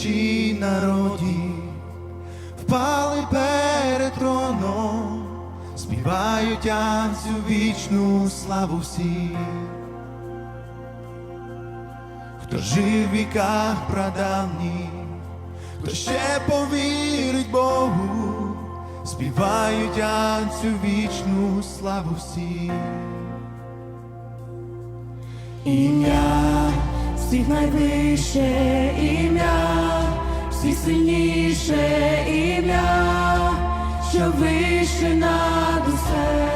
тисячі народі впали перед троном, співають анцю вічну славу всіх, хто жив в віках прадавніх, хто ще повірить Богу, співають анцю вічну славу всіх. Ім'я всіх найвище ім'я всіх сильніше ім'я, що вище над усе.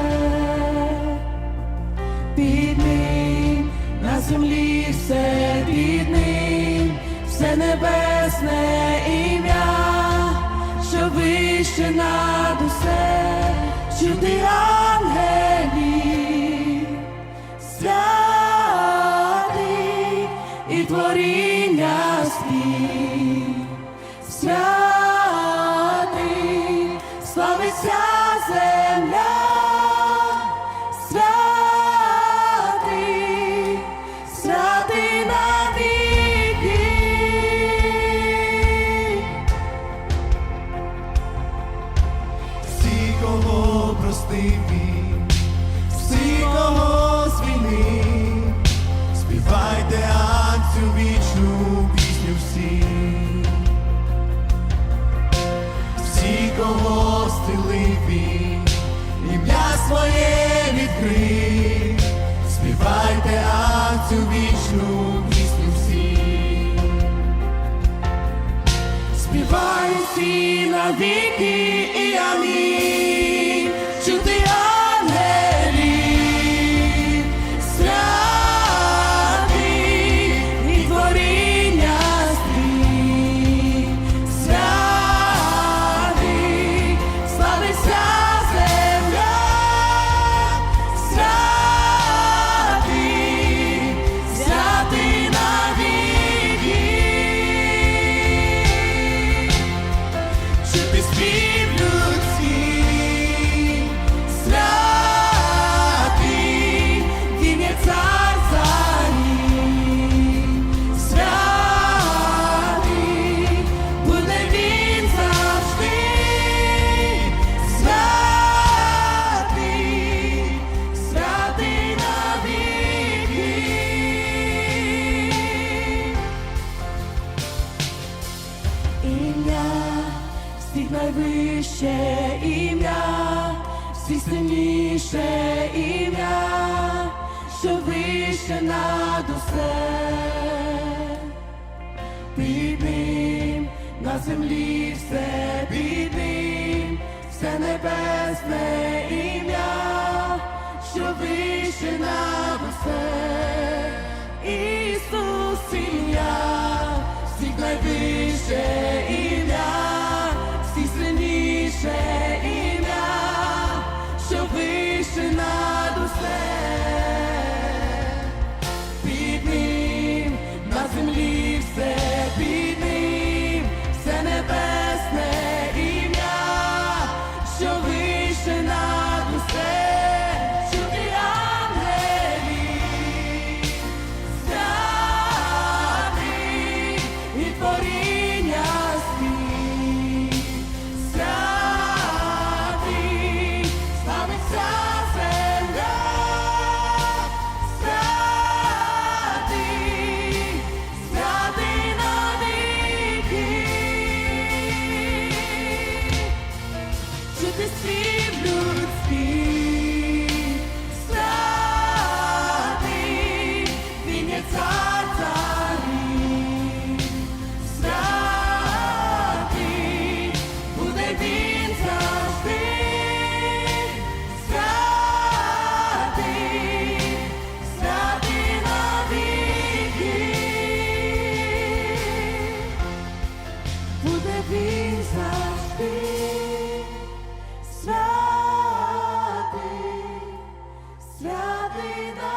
Під ним на землі все під ним, все небесне ім'я, що вище над усе, чути ангелів кого простив він, всі, кого звільнив, співайте Анцю вічну пісню всі, співайте Анцю вічну пісню всі. співай всі навіки і амінь. Чути спів всіх найвище ім'я, всіх сильніше ім'я, що вище над усе. Під ним на землі все під ним, все небесне ім'я, що вище над усе. Ісус ім'я. die simply the